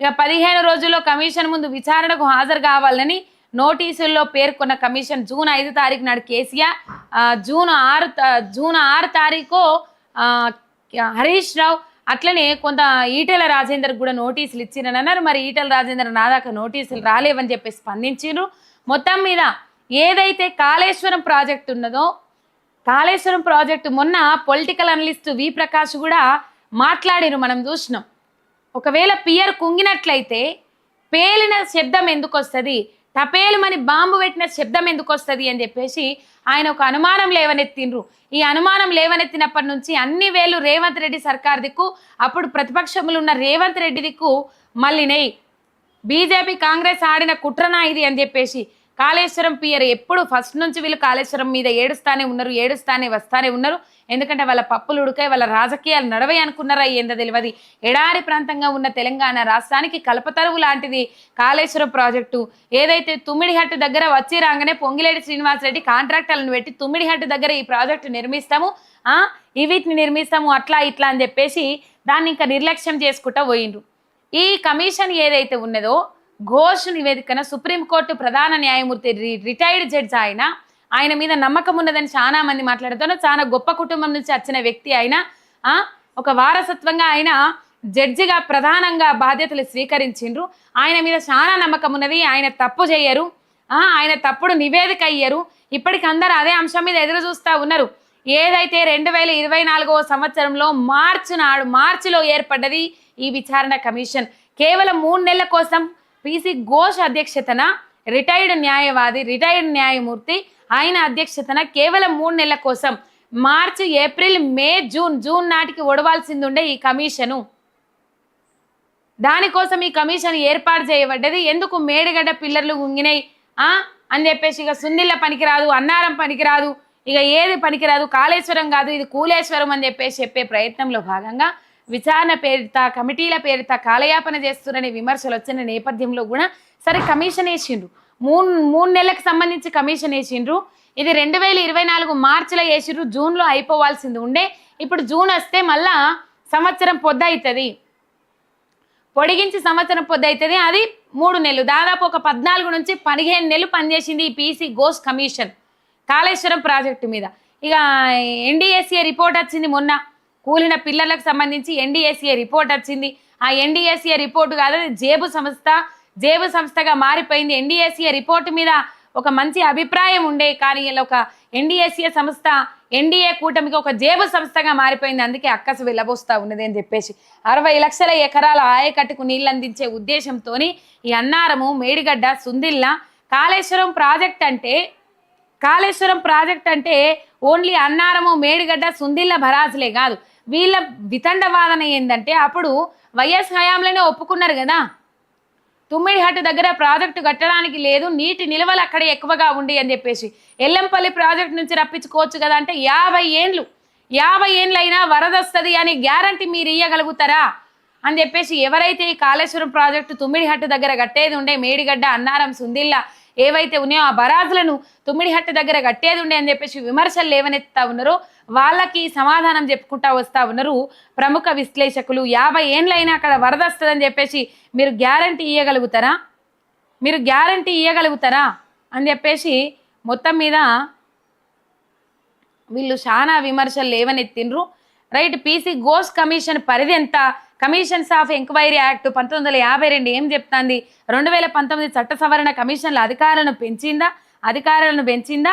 ఇక పదిహేను రోజుల్లో కమిషన్ ముందు విచారణకు హాజరు కావాలని నోటీసుల్లో పేర్కొన్న కమిషన్ జూన్ ఐదు తారీఖు నాడు కేసీఆర్ జూన్ ఆరు జూన్ ఆరు తారీఖు హరీష్ రావు అట్లనే కొంత ఈటెల రాజేందర్ కూడా నోటీసులు ఇచ్చిరని అన్నారు మరి ఈటెల రాజేందర్ నా దాకా నోటీసులు రాలేవని చెప్పి స్పందించిండ్రు మొత్తం మీద ఏదైతే కాళేశ్వరం ప్రాజెక్ట్ ఉన్నదో కాళేశ్వరం ప్రాజెక్టు మొన్న పొలిటికల్ అనలిస్ట్ వి ప్రకాష్ కూడా మాట్లాడారు మనం చూసినాం. ఒకవేళ పియర్ కుంగినట్లయితే పేలిన శబ్దం ఎందుకు వస్తుంది తపేలుమని బాంబు పెట్టిన శబ్దం ఎందుకు వస్తుంది అని చెప్పేసి ఆయన ఒక అనుమానం లేవనెత్తిండ్రు. ఈ అనుమానం లేవనెత్తినప్పటి నుంచి అన్ని వేలు రేవంత్ రెడ్డి సర్కార్ దిక్కు అప్పుడు ప్రతిపక్షములు ఉన్న రేవంత్ రెడ్డి దిక్కు మళ్ళీ నెయ్యి. బీజేపీ కాంగ్రెస్ ఆడిన కుట్రనా ఇది అని చెప్పేసి కాళేశ్వరం పియర్ ఎప్పుడు ఫస్ట్ నుంచి వీళ్ళు కాళేశ్వరం మీద ఏడుస్తానే ఉన్నారు ఏడుస్తానే వస్తానే ఉన్నారు. ఎందుకంటే వాళ్ళ పప్పులు ఉడకాయి వాళ్ళ రాజకీయాలు నడవై అనుకున్నారా ఏందో తెలియదు. ఎడారి ప్రాంతంగా ఉన్న తెలంగాణ రాష్ట్రానికి కల్పతరువు లాంటిది కాళేశ్వరం ప్రాజెక్టు. ఏదైతే తుమ్మిడిహట్టు దగ్గర వచ్చి రాగానే పొంగిలేడి శ్రీనివాసరెడ్డి కాంట్రాక్టర్లను పెట్టి తుమ్మిడిహట్టు దగ్గర ఈ ప్రాజెక్టు నిర్మిస్తాము. ఈ వీటిని నిర్మిస్తాము అట్లా ఇట్లా అని చెప్పేసి దాన్ని ఇంకా నిర్లక్ష్యం చేసుకుంటా పోయిండ్రు. ఈ కమిషన్ ఏదైతే ఉన్నదో ఘోష్ నివేదికన సుప్రీంకోర్టు ప్రధాన న్యాయమూర్తి రి- రిటైర్డ్ జడ్జ్ ఆయన ఆయన మీద నమ్మకం ఉన్నదని చాలా మంది మాట్లాడుతున్నారు. చాలా గొప్ప కుటుంబం నుంచి వచ్చిన వ్యక్తి ఆయన ఒక వారసత్వంగా ఆయన జడ్జిగా ప్రధానంగా బాధ్యతలు స్వీకరించిండ్రు. ఆయన మీద చాలా నమ్మకం ఉన్నది. ఆయన తప్పు చేయరు. ఆయన తప్పుడు నివేదిక అయ్యారు ఇప్పటికి అందరు అదే అంశం మీద ఎదురు చూస్తూ ఉన్నారు. ఏదైతే రెండు వేల ఇరవై నాలుగవ సంవత్సరంలో మార్చి నాడు మార్చిలో ఏర్పడ్డది ఈ విచారణ కమిషన్. కేవలం మూడు నెలల కోసం పిసి ఘోష్ అధ్యక్షతన రిటైర్డ్ న్యాయవాది రిటైర్డ్ న్యాయమూర్తి ఆయన అధ్యక్షతన కేవలం మూడు నెలల కోసం March April May June June నాటికి ఒడవాల్సింది ఉండే ఈ కమిషను. దానికోసం ఈ కమిషన్ ఏర్పాటు చేయబడ్డది. ఎందుకు మేడిగడ్డ పిల్లర్లు గుంగినాయి ఆ? అని చెప్పేసి ఇక సున్నిళ్ళ పనికిరాదు అన్నారం పనికిరాదు ఇక ఏది పనికిరాదు కాళేశ్వరం కాదు ఇది కూలేశ్వరం అని చెప్పేసి చెప్పే ప్రయత్నంలో భాగంగా విచారణ పేరిత కమిటీల పేరిత కాలయాపన చేస్తున్నారనే విమర్శలు వచ్చిన నేపథ్యంలో కూడా సరే కమిషన్ వేసిండ్రు. మూడు మూడు నెలలకు సంబంధించి కమిషన్ వేసిండ్రు. ఇది రెండు వేల ఇరవై నాలుగు మార్చిలో వేసిండ్రు. జూన్లో అయిపోవాల్సింది ఉండే. ఇప్పుడు జూన్ వస్తే మళ్ళా సంవత్సరం పొద్దవుతుంది పొడిగించి సంవత్సరం పొద్దు అవుతుంది అది మూడు నెలలు. దాదాపు ఒక పద్నాలుగు నుంచి పదిహేను నెలలు పనిచేసింది ఈ PC Ghose commission Kaleshwaram project మీద. ఇక ఎన్డీఎస్ఏ రిపోర్ట్ వచ్చింది మొన్న. కూలిన పిల్లలకు సంబంధించి ఎన్డీఎస్ఏ రిపోర్ట్ వచ్చింది. ఆ ఎన్డీఎస్ఏ రిపోర్ట్ కాదు జేబు సంస్థ జేబు సంస్థగా మారిపోయింది. ఎన్డీఎస్ఏ రిపోర్ట్ మీద ఒక మంచి అభిప్రాయం ఉండే కానీ ఇలా ఒక ఎన్డీఎస్ఏ సంస్థ ఎన్డీఏ కూటమికి ఒక జేబు సంస్థగా మారిపోయింది. అందుకే అక్కసు వెళ్ళబోస్తా ఉన్నది అని చెప్పేసి అరవై లక్షల ఎకరాల ఆయకట్టుకు నీళ్ళు అందించే ఉద్దేశంతో ఈ అన్నారము మేడిగడ్డ సుందిల్ల కాళేశ్వరం ప్రాజెక్ట్ అంటే కాళేశ్వరం ప్రాజెక్ట్ అంటే ఓన్లీ అన్నారము మేడిగడ్డ సుందిల్ల భరాజులే కాదు. వీళ్ళ వితండ వాదన ఏంటంటే అప్పుడు వైఎస్ హయాంలోనే ఒప్పుకున్నారు కదా. తుమ్మిడిహట్టు దగ్గర ప్రాజెక్టు కట్టడానికి లేదు నీటి నిల్వలు అక్కడ ఎక్కువగా ఉండి అని చెప్పేసి. ఎల్లంపల్లి ప్రాజెక్ట్ నుంచి రప్పించుకోవచ్చు కదా అంటే యాభై ఏండ్లు. యాభై ఏండ్లైనా వరద వస్తుంది అని గ్యారంటీ మీరు ఇయ్యగలుగుతారా? అని చెప్పేసి ఎవరైతే ఈ కాళేశ్వరం ప్రాజెక్టు తుమ్మిడిహట్టు దగ్గర కట్టేది ఉండే మేడిగడ్డ అన్నారం సుందిల్ల ఏవైతే ఉన్నాయో ఆ బరాజులను తుమ్మిడిహట్ట దగ్గర కట్టేది ఉండే అని చెప్పేసి విమర్శలు లేవనెత్తా ఉన్నారో వాళ్ళకి సమాధానం చెప్పుకుంటా వస్తా ఉన్నారు. ప్రముఖ విశ్లేషకులు యాభై ఏండ్లైనా అక్కడ వరద వస్తుందని చెప్పేసి మీరు గ్యారంటీ ఇవ్వగలుగుతారా మీరు గ్యారంటీ ఇవ్వగలుగుతారా అని చెప్పేసి మొత్తం మీద వీళ్ళు చాలా విమర్శలు లేవనెత్తిండ్రు. రైట్ పీసీ గోస్ కమిషన్ పరిధి ఎంత? కమిషన్స్ ఆఫ్ ఎంక్వైరీ యాక్ట్ పంతొమ్మిది వందల యాభై రెండు ఏం చెప్తాంది? రెండు వేల పంతొమ్మిది చట్ట సవరణ కమిషన్ల అధికారులను పెంచిందా? అధికారులను పెంచిందా?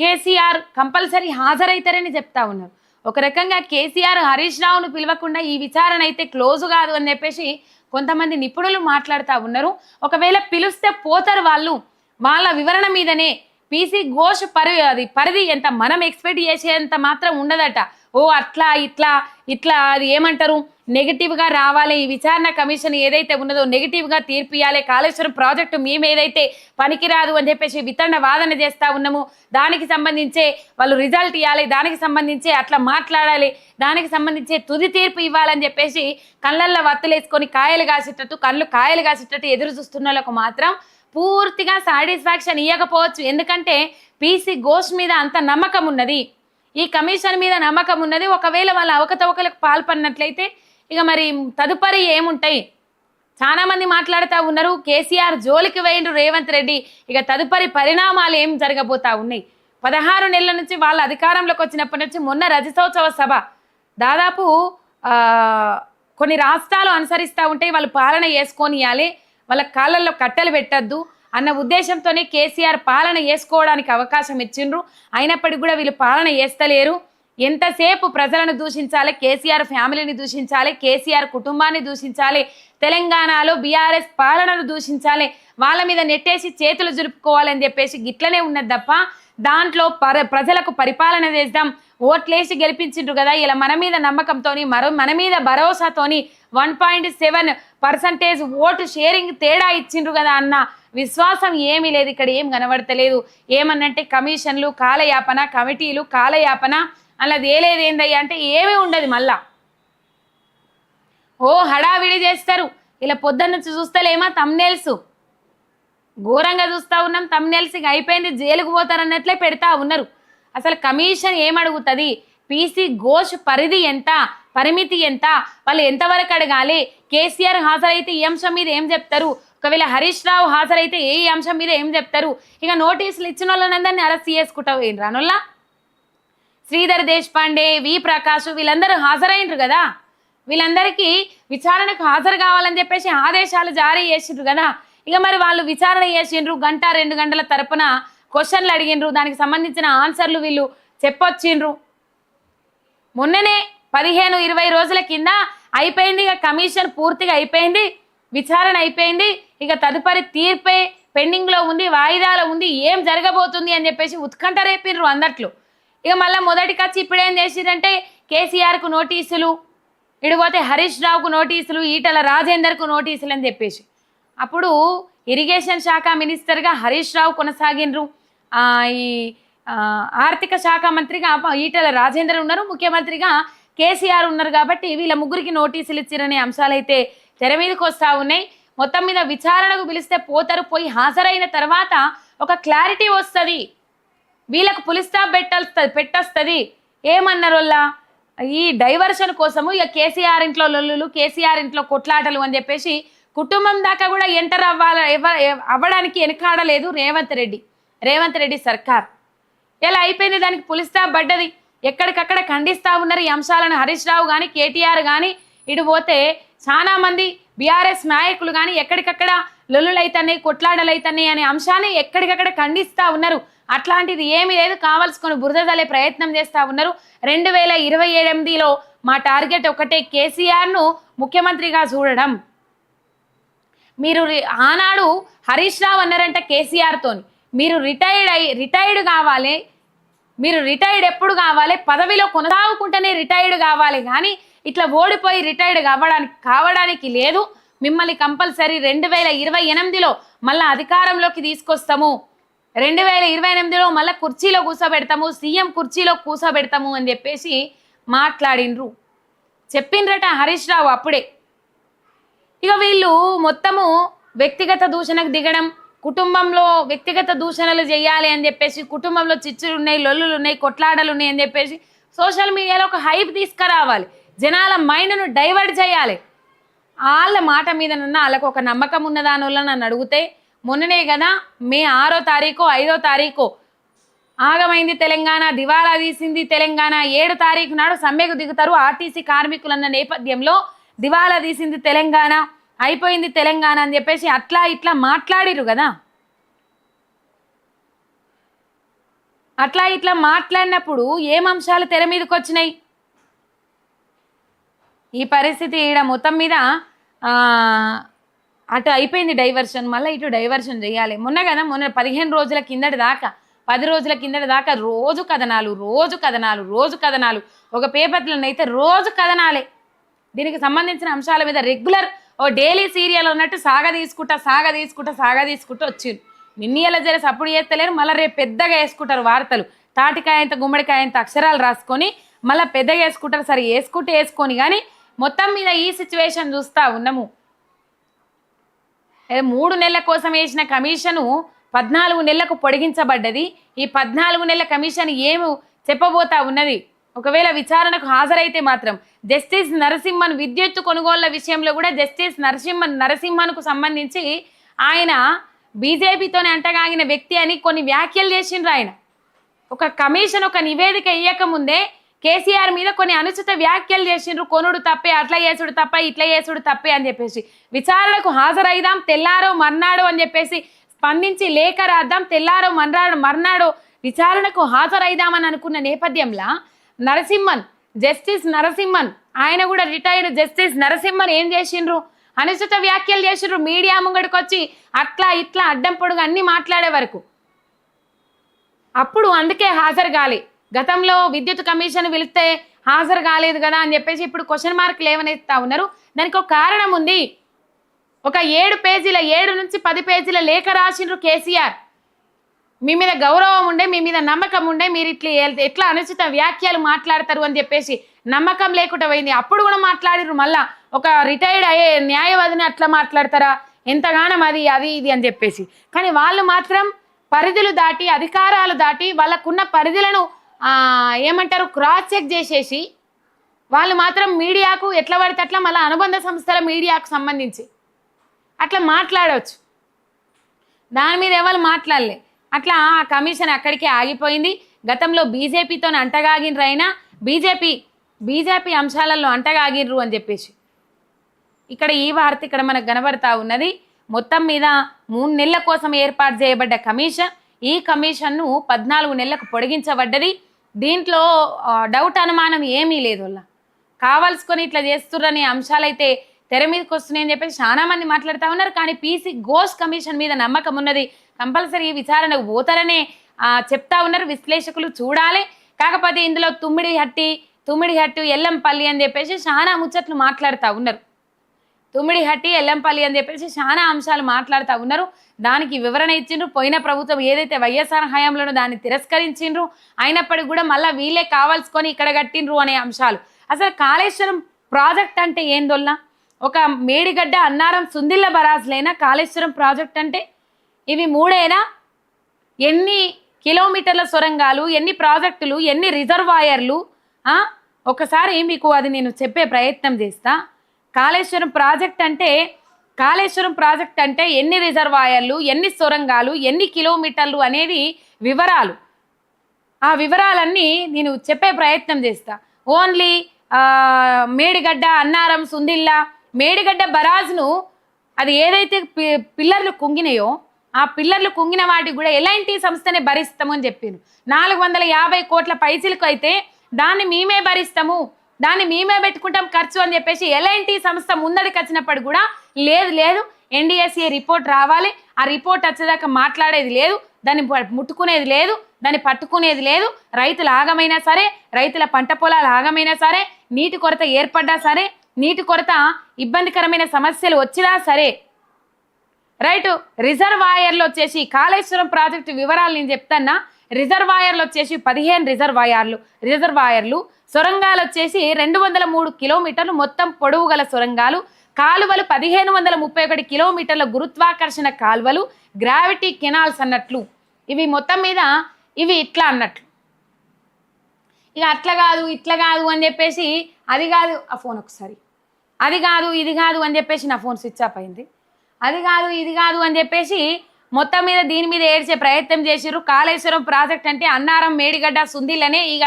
కేసీఆర్ కంపల్సరీ హాజరవుతారని చెప్తా ఉన్నారు. ఒక రకంగా కేసీఆర్ హరీష్ రావును పిలవకుండా ఈ విచారణ అయితే క్లోజ్ కాదు అని చెప్పేసి కొంతమంది నిపుణులు మాట్లాడుతూ ఉన్నారు. ఒకవేళ పిలిస్తే పోతారు వాళ్ళు. వాళ్ళ వివరణ మీదనే పీసీ ఘోష్ పరి అది పరిధి ఎంత? మనం ఎక్స్పెక్ట్ చేసేంత మాత్రం ఉండదట. ఓ అట్లా ఇట్లా ఇట్లా అది ఏమంటారు? నెగిటివ్గా రావాలి. ఈ విచారణ కమిషన్ ఏదైతే ఉన్నదో నెగిటివ్గా తీర్పు ఇవ్వాలి కాళేశ్వరం ప్రాజెక్టు మేము ఏదైతే పనికిరాదు అని చెప్పేసి వితండ వాదన చేస్తా ఉన్నాము దానికి సంబంధించే వాళ్ళు రిజల్ట్ ఇవ్వాలి దానికి సంబంధించి అట్లా మాట్లాడాలి. దానికి సంబంధించే తుది తీర్పు ఇవ్వాలని చెప్పేసి కళ్ళల్లో వత్తులేసుకొని కాయలు కాసేటట్టు కళ్ళు కాయలు కాసేటట్టు ఎదురు చూస్తున్న వాళ్ళకు మాత్రం పూర్తిగా సాటిస్ఫాక్షన్ ఇవ్వకపోవచ్చు ఎందుకంటే పీసీ ఘోష్ మీద అంత నమ్మకం ఉన్నది. ఈ కమిషన్ మీద నమ్మకం ఉన్నది. ఒకవేళ వాళ్ళ అవకతవకలకు పాల్పడినట్లయితే ఇక మరి తదుపరి ఏముంటాయి? చాలామంది మాట్లాడుతూ ఉన్నారు. కేసీఆర్ జోలికి వేయండు రేవంత్ రెడ్డి. ఇక తదుపరి పరిణామాలు ఏం జరగబోతా ఉన్నాయి? పదహారు నెలల నుంచి వాళ్ళ అధికారంలోకి వచ్చినప్పటి నుంచి మొన్న రజతోత్సవ సభ. దాదాపు కొన్ని రాష్ట్రాలు అనుసరిస్తూ ఉంటే వాళ్ళు పాలన చేసుకొని ఇవ్వాలి వాళ్ళ కాళ్ళల్లో కట్టెలు పెట్టద్దు అన్న ఉద్దేశంతోనే కేసీఆర్ పాలన చేసుకోవడానికి అవకాశం ఇచ్చిండ్రు. అయినప్పటికీ కూడా వీళ్ళు పాలన చేస్తలేరు. ఎంతసేపు ప్రజలను దూషించాలి కేసీఆర్ ఫ్యామిలీని దూషించాలి కేసీఆర్ కుటుంబాన్ని దూషించాలి తెలంగాణలో బీఆర్ఎస్ పాలనను దూషించాలి వాళ్ళ మీద నెట్టేసి చేతులు జరుపుకోవాలని చెప్పేసి గిట్లనే ఉన్నది తప్ప దాంట్లో ప్రజలకు పరిపాలన చేద్దాం ఓట్లేసి గెలిపించిండ్రు కదా. ఇలా మన మీద నమ్మకంతోని మరో మన మీద భరోసాతోని one point seven percentage vote sharing తేడా ఇచ్చిండ్రు కదా అన్న విశ్వాసం ఏమీ లేదు. ఇక్కడ ఏం కనబడతలేదు. ఏమన్నంటే కమిషన్లు కాలయాపన కమిటీలు కాలయాపన అలా ఏలేదు అంటే ఏమీ ఉండదు మళ్ళా. ఓ హడావిడి చేస్తారు. ఇలా పొద్దున్న చూస్తలేమా తమ్నేల్స్? ఘోరంగా చూస్తూ ఉన్నాం తమ్నేల్స్. ఇక అయిపోయింది. జైలుకు పోతారన్నట్లే పెడతా ఉన్నారు. అసలు కమిషన్ ఏమడుగుతుంది? పీసీ ఘోష్ పరిధి ఎంత? పరిమితి ఎంత? వాళ్ళు ఎంతవరకు అడగాలి? కేసీఆర్ హాజరైతే ఈ అంశం మీద ఏం చెప్తారు? ఒకవేళ హరీష్ రావు హాజరైతే ఏ అంశం మీద ఏం చెప్తారు? ఇక నోటీసులు ఇచ్చిన వాళ్ళని అరెస్ట్ చేసుకుంటావు ఏం రానుల్లా శ్రీధర్ దేశపాండే వి ప్రకాష్ వీళ్ళందరూ హాజరైనరు కదా? వీళ్ళందరికీ విచారణకు హాజరు కావాలని చెప్పేసి ఆదేశాలు జారీ చేసిండ్రు కదా? ఇక మరి వాళ్ళు విచారణ చేసిండ్రు గంట రెండు గంటల తరపున క్వశ్చన్లు అడిగిండ్రు. దానికి సంబంధించిన ఆన్సర్లు వీళ్ళు చెప్పొచ్చిండ్రు. మొన్ననే పదిహేను ఇరవై రోజుల కింద అయిపోయింది. ఇక కమిషన్ పూర్తిగా అయిపోయింది. విచారణ అయిపోయింది. ఇక తదుపరి తీర్పే పెండింగ్లో ఉంది వాయిదాలో ఉంది. ఏం జరగబోతుంది అని చెప్పేసి ఉత్కంఠ రేపినరు అందట్లు. ఇక మళ్ళీ మొదటికి వచ్చి ఇప్పుడు ఏం కేసీఆర్కు నోటీసులు ఇడిపోతే హరీష్ రావుకు నోటీసులు ఈటల రాజేందర్కు నోటీసులు అని చెప్పేసి. అప్పుడు ఇరిగేషన్ శాఖ మినిస్టర్గా హరీష్ రావు కొనసాగిండ్రు. ఈ ఆర్థిక శాఖ మంత్రిగా ఈటల రాజేందర్ ఉన్నారు. ముఖ్యమంత్రిగా కేసీఆర్ ఉన్నారు కాబట్టి వీళ్ళ ముగ్గురికి నోటీసులు ఇచ్చిరనే అంశాలైతే తెర మీదకి వస్తూ ఉన్నాయి. మొత్తం మీద విచారణకు పిలిస్తే పోతారు పోయి హాజరైన తర్వాత ఒక క్లారిటీ వస్తుంది. వీళ్ళకు పులిస్తా పెట్టస్తుంది పెట్టస్తుంది. పెట్టొస్తుంది ఈ డైవర్షన్ కోసము ఇక కేసీఆర్ ఇంట్లో లొల్లులు కేసీఆర్ ఇంట్లో కొట్లాటలు అని చెప్పేసి కుటుంబం దాకా కూడా ఎంటర్ అవ్వాల అవ్వడానికి వెనకాడలేదు రేవంత్ రెడ్డి. రేవంత్ రెడ్డి సర్కార్. ఇలా అయిపోయింది దానికి పులిస్తా పడ్డది ఎక్కడికక్కడ ఖండిస్తా ఉన్నారు ఈ అంశాలను హరీష్ రావు కానీ కేటీఆర్ కానీ ఇటు పోతే చాలామంది బీఆర్ఎస్ నాయకులు కానీ ఎక్కడికక్కడ లొల్లులైతన్నాయి కొట్లాడలైతున్నాయి అనే అంశాన్ని ఎక్కడికక్కడ ఖండిస్తూ ఉన్నారు. అట్లాంటిది ఏమీ లేదు కావాల్సుకొని బురద ప్రయత్నం చేస్తూ ఉన్నారు. రెండు వేల ఇరవై ఎనిమిదిలో మా టార్గెట్ ఒకటే కేసీఆర్ను ముఖ్యమంత్రిగా చూడడం. మీరు ఆనాడు హరీష్ రావు అన్నారంట కేసీఆర్తోని. మీరు రిటైర్డ్ అయ్యి రిటైర్డ్ కావాలి. మీరు రిటైర్డ్ ఎప్పుడు కావాలి? పదవిలో కొనసాగుకుంటేనే రిటైర్డ్ కావాలి. కానీ ఇట్లా ఓడిపోయి రిటైర్డ్ కావడానికి కావడానికి లేదు. మిమ్మల్ని కంపల్సరీ రెండు వేల ఇరవై ఎనిమిదిలో మళ్ళీ అధికారంలోకి తీసుకొస్తాము. రెండు వేల ఇరవై ఎనిమిదిలో మళ్ళీ కుర్చీలో కూర్చోబెడతాము. సీఎం కుర్చీలో కూర్చోబెడతాము అని చెప్పేసి మాట్లాడిండ్రు. చెప్పిండ్రట హరీష్ రావు అప్పుడే. ఇక వీళ్ళు మొత్తము వ్యక్తిగత దూషణకు దిగడం కుటుంబంలో వ్యక్తిగత దూషణలు చేయాలి అని చెప్పేసి కుటుంబంలో చిచ్చులు ఉన్నాయి లొల్లులు ఉన్నాయి కొట్లాడలు ఉన్నాయి అని చెప్పేసి సోషల్ మీడియాలో ఒక హైప్ తీసుకురావాలి. జనాల మైండ్ను డైవర్ట్ చేయాలి. వాళ్ళ మాట మీదనన్నా వాళ్ళకు ఒక నమ్మకం ఉన్నదాని వల్ల నన్ను అడిగితే మొన్ననే కదా మే ఆరో తారీఖు ఐదో తారీఖు ఆగమైంది తెలంగాణ దివాలా తీసింది తెలంగాణ ఏడు తారీఖు నాడు సమ్మెకు దిగుతారు ఆర్టీసీ కార్మికులన్న నేపథ్యంలో దివాలా తీసింది తెలంగాణ. అయిపోయింది తెలంగాణ అని చెప్పేసి అట్లా ఇట్లా మాట్లాడిరు కదా. అట్లా ఇట్లా మాట్లాడినప్పుడు ఏం అంశాలు తెర మీదకి వచ్చినాయి? ఈ పరిస్థితి ఈడ మొత్తం మీద అటు అయిపోయింది డైవర్షన్ మళ్ళీ ఇటు డైవర్షన్ చేయాలి. మొన్న కదా మొన్న పదిహేను రోజుల కిందటి దాకా పది రోజుల కిందటి దాకా రోజు కథనాలు రోజు కథనాలు రోజు కథనాలు. ఒక పేపర్లను అయితే రోజు కథనాలే. దీనికి సంబంధించిన అంశాల మీద రెగ్యులర్ ఓ డైలీ సీరియల్ ఉన్నట్టు సాగ తీసుకుంటా సాగ తీసుకుంటా సాగ తీసుకుంటూ వచ్చింది నిన్నీల జర సప్పుడు చేస్తలేరు మళ్ళీ రేపు పెద్దగా వేసుకుంటారు వార్తలు. తాటికాయంత గుమ్మడికాయంత అక్షరాలు రాసుకొని మళ్ళీ పెద్దగా వేసుకుంటారు సరే వేసుకుంటే వేసుకొని కానీ మొత్తం మీద ఈ సిచ్యువేషన్ చూస్తా ఉన్నాము. మూడు నెలల కోసం వేసిన కమిషను పద్నాలుగు నెలలకు పొడిగించబడ్డది. ఈ పద్నాలుగు నెలల కమిషన్ ఏమి చెప్పబోతా ఉన్నది? ఒకవేళ విచారణకు హాజరైతే మాత్రం జస్టిస్ నరసింహన్ విద్యుత్ కొనుగోళ్ళ విషయంలో కూడా జస్టిస్ నరసింహన్ నరసింహన్కు సంబంధించి ఆయన బీజేపీతోనే అంటగాగిన వ్యక్తి అని కొన్ని వ్యాఖ్యలు చేసిండ్రు ఆయన. ఒక కమిషన్ ఒక నివేదిక ఇయ్యకముందే కేసీఆర్ మీద కొన్ని అనుచిత వ్యాఖ్యలు చేసిండ్రు. కొనుడు తప్పే అట్లా చేసుడు తప్ప ఇట్లా చేసుడు తప్పే అని చెప్పేసి. విచారణకు హాజరైదాం తెల్లారో మర్నాడు అని చెప్పేసి స్పందించి లేఖ రాద్దాం తెల్లారో మర్నాడు మర్నాడు విచారణకు హాజరైదామని అనుకున్న నేపథ్యంలో నరసింహన్ జస్టిస్ నరసింహన్ ఆయన కూడా రిటైర్డ్ జస్టిస్ నరసింహన్ ఏం చేసిండ్రు? అనుచిత వ్యాఖ్యలు చేసిండ్రు మీడియా ముంగడికి వచ్చి అట్లా ఇట్లా అడ్డం పొడుగు అన్ని మాట్లాడే వరకు. అప్పుడు అందుకే హాజరు కాలే. గతంలో విద్యుత్ కమిషన్ పిలిస్తే హాజరు కాలేదు కదా అని చెప్పేసి ఇప్పుడు క్వశ్చన్ మార్క్ లేవనేస్తా ఉన్నారు? దానికి ఒక కారణం ఉంది. ఒక ఏడు పేజీల ఏడు నుంచి పది పేజీల లేఖ రాసిండ్రు కేసీఆర్. మీ మీద గౌరవం ఉండే మీ మీద నమ్మకం ఉండే మీరు ఇట్లా ఎట్లా అనుచిత వ్యాఖ్యలు మాట్లాడతారు అని చెప్పేసి నమ్మకం లేకుండా పోయింది. అప్పుడు కూడా మాట్లాడిర్రు మళ్ళా. ఒక రిటైర్డ్ అయ్యే న్యాయవాదిని అట్లా మాట్లాడతారా? ఎంతగానం అది అది ఇది అని చెప్పేసి. కానీ వాళ్ళు మాత్రం పరిధులు దాటి అధికారాలు దాటి వాళ్ళకున్న పరిధులను ఏమంటారు క్రాస్ చెక్ చేసేసి వాళ్ళు మాత్రం మీడియాకు ఎట్లా పడితే అట్లా మళ్ళీ అనుబంధ సంస్థల మీడియాకు సంబంధించి అట్లా మాట్లాడవచ్చు దాని మీద ఎవరు మాట్లాడలే. అట్లా ఆ కమిషన్ అక్కడికే ఆగిపోయింది. గతంలో బీజేపీతో అంటగాగినరు అయినా బీజేపీ బీజేపీ అంశాలలో అంటగాగిర్రు అని చెప్పేసి. ఇక్కడ ఈ వార్త ఇక్కడ మనకు కనబడతా ఉన్నది. మొత్తం మీద మూడు నెలల కోసం ఏర్పాటు చేయబడ్డ కమిషన్. ఈ కమిషన్ను పద్నాలుగు నెలలకు పొడిగించబడ్డది. దీంట్లో డౌట్ అనుమానం ఏమీ లేదు వల్ల కావాల్సుకొని ఇట్లా చేస్తుర్రనే అంశాలైతే తెర మీదకి వస్తున్నాయని చెప్పేసి చాలా మంది మాట్లాడుతూ ఉన్నారు. కానీ పీసీ గోస్ కమిషన్ మీద నమ్మకం ఉన్నది. కంపల్సరీ విచారణకు పోతారనే చెప్తా ఉన్నారు విశ్లేషకులు చూడాలి. కాకపోతే ఇందులో తుమ్మిడి హట్టి తుమ్మిడి హట్టు ఎల్లంపల్లి అని చెప్పేసి చాలా ముచ్చట్లు మాట్లాడుతూ ఉన్నారు. తుమ్మిడి హట్టి ఎల్లంపల్లి అని చెప్పేసి చాలా అంశాలు మాట్లాడుతూ ఉన్నారు. దానికి వివరణ ఇచ్చిండ్రు. పోయిన ప్రభుత్వం ఏదైతే వైఎస్ఆర్ హయాంలోనో దాన్ని తిరస్కరించిండ్రు. అయినప్పటికీ కూడా మళ్ళీ వీళ్ళే కావాల్సుకొని ఇక్కడ కట్టిండ్రు అనే అంశాలు. అసలు కాళేశ్వరం ప్రాజెక్ట్ అంటే ఏందొల్లా? ఒక మేడిగడ్డ అన్నారం సుందిల్ల బరాజ్లైన కాళేశ్వరం ప్రాజెక్ట్ అంటే? ఇవి మూడేనా? ఎన్ని కిలోమీటర్ల సొరంగాలు ఎన్ని ప్రాజెక్టులు ఎన్ని రిజర్వాయర్లు? ఒకసారి మీకు అది నేను చెప్పే ప్రయత్నం చేస్తా. కాళేశ్వరం ప్రాజెక్ట్ అంటే కాళేశ్వరం ప్రాజెక్ట్ అంటే ఎన్ని రిజర్వాయర్లు ఎన్ని సొరంగాలు ఎన్ని కిలోమీటర్లు అనేది వివరాలు. ఆ వివరాలన్నీ నేను చెప్పే ప్రయత్నం చేస్తా. ఓన్లీ మేడిగడ్డ అన్నారం సుందిల్లా మేడిగడ్డ బరాజ్ను అది ఏదైతే పి- పిల్లర్లు కుంగినాయో ఆ పిల్లర్లు కుంగిన వాటికి కూడా ఎలాంటి సంస్థనే భరిస్తాము అని చెప్పిండు నాలుగు వందల యాభై కోట్ల పైసలకు అయితే దాన్ని మేమే భరిస్తాము దాన్ని మేమే పెట్టుకుంటాం ఖర్చు అని చెప్పేసి ఎలాంటి సంస్థ ముందడికి వచ్చినప్పుడు కూడా లేదు లేదు ఎన్డిఎస్ఏ రిపోర్ట్ రావాలి. ఆ రిపోర్ట్ వచ్చేదాకా మాట్లాడేది లేదు దాన్ని ముట్టుకునేది లేదు దాన్ని పట్టుకునేది లేదు. రైతుల ఆగమైనా సరే రైతుల పంట పొలాలు ఆగమైనా సరే నీటి కొరత ఏర్పడ్డా సరే నీటి కొరత ఇబ్బందికరమైన సమస్యలు వచ్చినా సరే రైట్ రిజర్వాయర్లు వచ్చేసి కాళేశ్వరం ప్రాజెక్టు వివరాలు నేను చెప్తాన్నా. రిజర్వాయర్లు వచ్చేసి పదిహేను రిజర్వాయర్లు రిజర్వాయర్లు. సొరంగాలు వచ్చేసి రెండు వందల మూడు కిలోమీటర్లు మొత్తం పొడవు గల సొరంగాలు. కాలువలు పదిహేను వందల ముప్పై ఒకటి కిలోమీటర్ల గురుత్వాకర్షణ కాలువలు గ్రావిటీ కెనాల్స్ అన్నట్లు. ఇవి మొత్తం మీద ఇవి ఇట్లా అన్నట్లు. ఇక అట్లా కాదు ఇట్లా కాదు అని చెప్పేసి అది కాదు ఆ ఫోన్ ఒకసారి. అది కాదు ఇది కాదు అని చెప్పేసి నా ఫోన్ స్విచ్ ఆఫ్ అయింది. అది కాదు ఇది కాదు అని చెప్పేసి మొత్తం మీద దీని మీద ఏడ్చే ప్రయత్నం చేసిర్రు. కాళేశ్వరం ప్రాజెక్ట్ అంటే అన్నారం మేడిగడ్డ సుందిలనే ఇక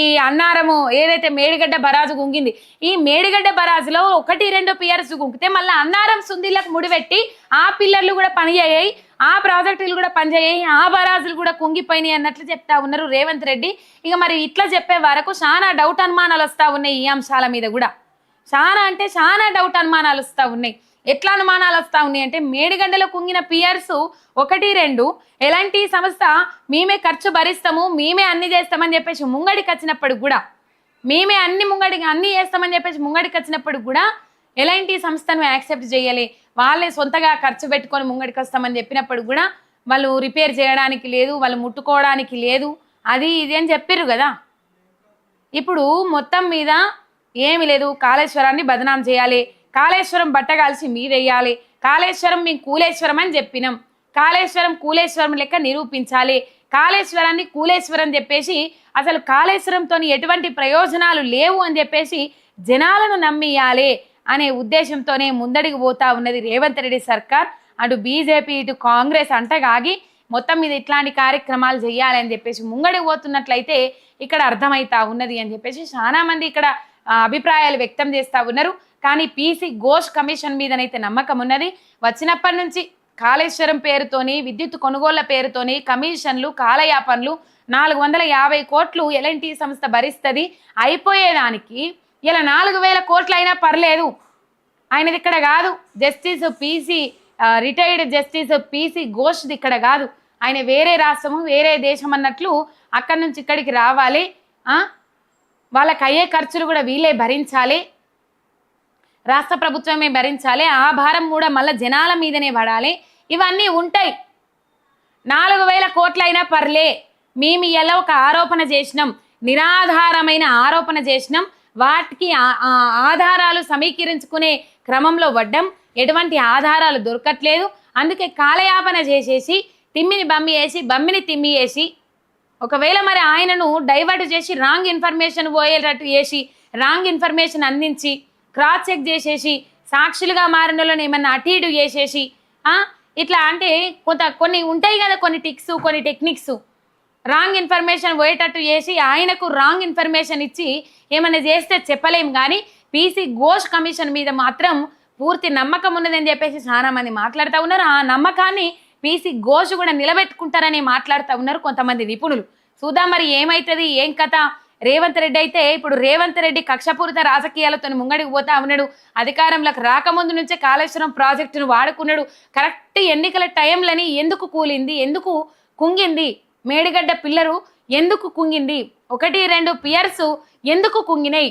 ఈ అన్నారము ఏదైతే మేడిగడ్డ బరాజు గుంగింది ఈ మేడిగడ్డ బరాజులో ఒకటి రెండు పియర్స్ గుంకితే మళ్ళీ అన్నారం సుందిలకు ముడిపెట్టి ఆ పిల్లర్లు కూడా పనిచేయాయి ఆ ప్రాజెక్టులు కూడా పనిచేయాయి ఆ బరాజులు కూడా కుంగిపోయినాయి అన్నట్లు చెప్తా ఉన్నారు రేవంత్ రెడ్డి. ఇక మరి ఇట్లా చెప్పే వరకు చాలా డౌట్ అనుమానాలు వస్తూ ఉన్నాయి ఈ అంశాల మీద కూడా. చాలా అంటే చాలా డౌట్ అనుమానాలు వస్తూ ఉన్నాయి. ఎట్లా అనుమానాలు వస్తూ ఉన్నాయి అంటే మేడిగడ్డలో కుంగిన పియర్స్ ఒకటి రెండు. ఎలాంటి సంస్థ మేమే ఖర్చు భరిస్తాము మేమే అన్ని చేస్తామని చెప్పేసి ముంగడికి వచ్చినప్పుడు కూడా మేమే అన్ని ముంగడికి అన్ని చేస్తామని చెప్పేసి ముంగడికి వచ్చినప్పుడు కూడా ఎలాంటి సంస్థను యాక్సెప్ట్ చేయాలి? వాళ్ళే సొంతగా ఖర్చు పెట్టుకొని ముంగడికి వస్తామని చెప్పినప్పుడు కూడా వాళ్ళు రిపేర్ చేయడానికి లేదు వాళ్ళు ముట్టుకోవడానికి లేదు. అది ఇది అని చెప్పిర్రు కదా. ఇప్పుడు మొత్తం మీద ఏమి లేదు. కాళేశ్వరాన్ని బదనాం చేయాలి. కాళేశ్వరం బట్టగాల్సి మీదెయ్యాలి కాళేశ్వరం మేము కూలేశ్వరం అని చెప్పినాం. కాళేశ్వరం కూలేశ్వరం లెక్క నిరూపించాలి. కాళేశ్వరాన్ని కూలేశ్వరం చెప్పేసి అసలు కాళేశ్వరంతో ఎటువంటి ప్రయోజనాలు లేవు అని చెప్పేసి జనాలను నమ్మియాలి అనే ఉద్దేశంతోనే ముందడికి పోతా ఉన్నది రేవంత్ రెడ్డి సర్కార్. అటు బీజేపీ ఇటు కాంగ్రెస్ అంటగాగి మొత్తం మీద ఇట్లాంటి కార్యక్రమాలు చేయాలని చెప్పేసి ముంగడికి పోతున్నట్లయితే ఇక్కడ అర్థమవుతా ఉన్నది అని చెప్పేసి చాలా మంది ఇక్కడ అభిప్రాయాలు వ్యక్తం చేస్తూ ఉన్నారు. కానీ పీసీ ఘోష్ కమిషన్ మీదనైతే నమ్మకం ఉన్నది. వచ్చినప్పటి నుంచి కాళేశ్వరం పేరుతోని విద్యుత్ కొనుగోళ్ళ పేరుతోని కమిషన్లు కాలయాపనలు నాలుగు వందల యాభై కోట్లు ఎల్ఎన్టీ సంస్థ భరిస్తుంది. అయిపోయేదానికి ఇలా నాలుగు వేల కోట్లు అయినా పర్లేదు. ఆయనది ఇక్కడ కాదు. Justice PC retired justice PC ఘోష్ది ఇక్కడ కాదు. ఆయన వేరే రాష్ట్రము వేరే దేశం అన్నట్లు అక్కడి నుంచి ఇక్కడికి రావాలి. వాళ్ళకి అయ్యే ఖర్చులు కూడా వీళ్ళే భరించాలి. రాష్ట్ర ప్రభుత్వమే భరించాలి ఆ భారం కూడా మళ్ళీ జనాల మీదనే పడాలి. ఇవన్నీ ఉంటాయి. నాలుగు వేల కోట్లైనా పర్లే. మేము ఇలా ఒక ఆరోపణ చేసినాం. నిరాధారమైన ఆరోపణ చేసినాం. వాటికి ఆధారాలు సమీకరించుకునే క్రమంలో వడ్డం ఎటువంటి ఆధారాలు దొరకట్లేదు. అందుకే కాలయాపన చేసేసి తిమ్మిని బమ్మి వేసి బమ్మిని తిమ్మి వేసి ఒకవేళ మరి ఆయనను డైవర్ట్ చేసి రాంగ్ ఇన్ఫర్మేషన్ పోయేటట్టు చేసి రాంగ్ ఇన్ఫర్మేషన్ అందించి క్రాస్ చెక్ చేసేసి సాక్షులుగా మారిన వాళ్ళని ఏమన్నా అటు ఇటు చేసేసి ఇట్లా అంటే కొంత కొన్ని ఉంటాయి కదా కొన్ని టిక్స్ కొన్ని టెక్నిక్స్. రాంగ్ ఇన్ఫర్మేషన్ పోయేటట్టు చేసి ఆయనకు రాంగ్ ఇన్ఫర్మేషన్ ఇచ్చి ఏమైనా చేస్తే చెప్పలేం కానీ పీసీ ఘోష్ కమిషన్ మీద మాత్రం పూర్తి నమ్మకం ఉన్నదని చెప్పేసి చాలా మంది మాట్లాడుతూ ఉన్నారు. ఆ నమ్మకాన్ని పీసీ ఘోష్ కూడా నిలబెట్టుకుంటారని మాట్లాడుతూ ఉన్నారు కొంతమంది నిపుణులు. చూద్దాం మరి ఏమవుతుంది ఏం కథ? రేవంత్ రెడ్డి అయితే ఇప్పుడు రేవంత్ రెడ్డి కక్షపూరిత రాజకీయాలతో ముంగడికి పోతా ఉన్నాడు. అధికారంలోకి రాకముందు నుంచే కాళేశ్వరం ప్రాజెక్టును వాడుకున్నాడు. కరెక్ట్ ఎన్నికల టైంలని ఎందుకు కూలింది? ఎందుకు కుంగింది? మేడిగడ్డ పిల్లరు ఎందుకు కుంగింది? ఒకటి రెండు పియర్సు ఎందుకు కుంగినాయి?